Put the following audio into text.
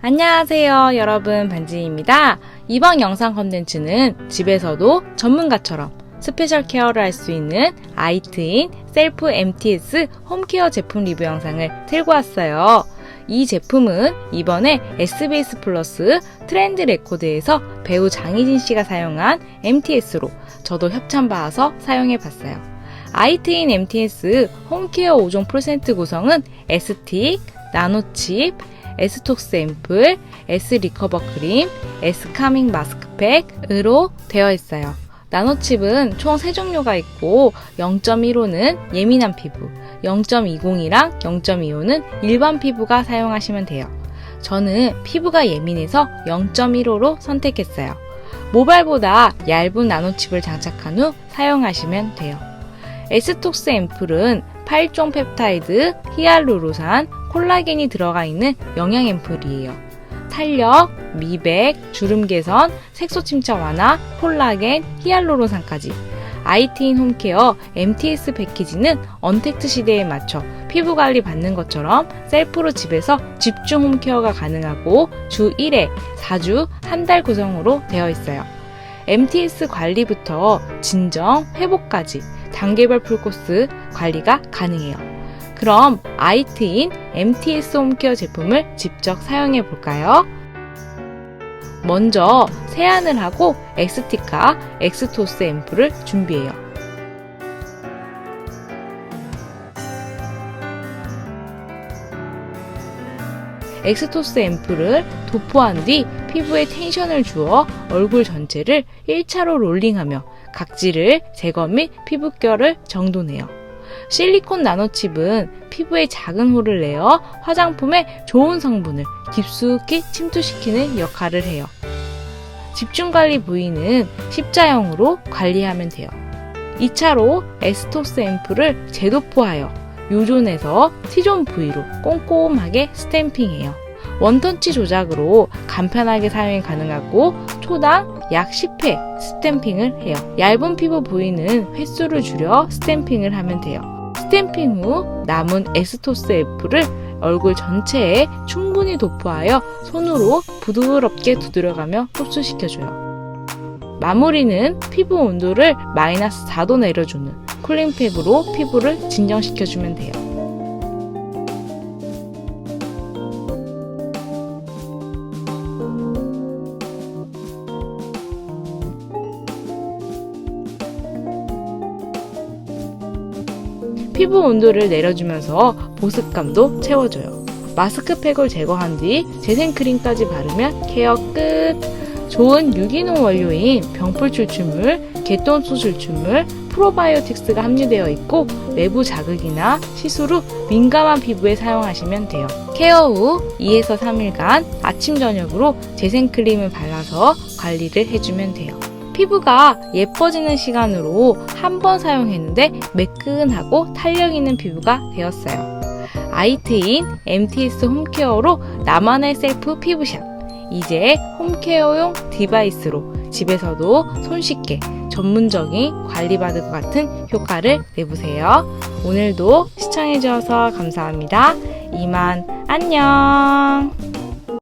안녕하세요, 여러분. 반지입니다. 이번 영상 컨텐츠는 집에서도 전문가처럼 스페셜 케어를 할 수 있는 아이트인 셀프 MTS 홈케어 제품 리뷰 영상을 들고 왔어요. 이 제품은 이번에 SBS 플러스 트렌드 레코드에서 배우 장희진 씨가 사용한 MTS로 저도 협찬받아서 사용해 봤어요. 아이트인 MTS 홈케어 5종 풀세트 구성은 S틱, 나노칩, S톡스 앰플, S 리커버 크림, S 카밍 마스크팩으로 되어 있어요. 나노칩은 총 3종류가 있고 0.15는 예민한 피부, 0.20이랑 0.25는 일반 피부가 사용하시면 돼요. 저는 피부가 예민해서 0.15로 선택했어요. 모발보다 얇은 나노칩을 장착한 후 사용하시면 돼요. 에스톡스 앰플은 8종 펩타이드, 히알루로산, 콜라겐이 들어가 있는 영양 앰플이에요. 탄력, 미백, 주름 개선, 색소 침착 완화, 콜라겐, 히알루론산까지. 아이티인 홈케어 MTS 패키지는 언택트 시대에 맞춰 피부 관리 받는 것처럼 셀프로 집에서 집중 홈케어가 가능하고 주 1회, 4주, 한 달 구성으로 되어 있어요. MTS 관리부터 진정, 회복까지 단계별 풀코스 관리가 가능해요. 그럼 아이트인 MTS 홈케어 제품을 직접 사용해 볼까요? 먼저 세안을 하고 엑스티카 엑스토스 앰플을 준비해요. 엑스토스 앰플을 도포한 뒤 피부에 텐션을 주어 얼굴 전체를 1차로 롤링하며 각질을 제거 및 피부결을 정돈해요. 실리콘 나노칩은 피부에 작은 홀을 내어 화장품에 좋은 성분을 깊숙이 침투시키는 역할을 해요. 집중관리 부위는 십자형으로 관리하면 돼요. 2차로 에스토스 앰플을 재도포하여 요존에서 T존 부위로 꼼꼼하게 스탬핑해요. 원터치 조작으로 간편하게 사용이 가능하고 초당 약 10회 스탬핑을 해요. 얇은 피부 부위는 횟수를 줄여 스탬핑을 하면 돼요. 스탬핑 후 남은 에스토스 애플을 얼굴 전체에 충분히 도포하여 손으로 부드럽게 두드려가며 흡수시켜줘요. 마무리는 피부 온도를 마이너스 4도 내려주는 쿨링팩으로 피부를 진정시켜주면 돼요. 피부 온도를 내려주면서 보습감도 채워줘요. 마스크팩을 제거한 뒤 재생크림까지 바르면 케어 끝! 좋은 유기농 원료인 병풀 추출물, 개톤수 추출물, 프로바이오틱스가 함유되어 있고 외부 자극이나 시스루 민감한 피부에 사용하시면 돼요. 케어 후 2에서 3일간 아침 저녁으로 재생크림을 발라서 관리를 해주면 돼요. 피부가 예뻐지는 시간으로 한 번 사용했는데 매끈하고 탄력 있는 피부가 되었어요. 아이트인 MTS 홈케어로 나만의 셀프 피부샷. 이제 홈케어용 디바이스로 집에서도 손쉽게 전문적인 관리받을 것 같은 효과를 내보세요. 오늘도 시청해주셔서 감사합니다. 이만 안녕!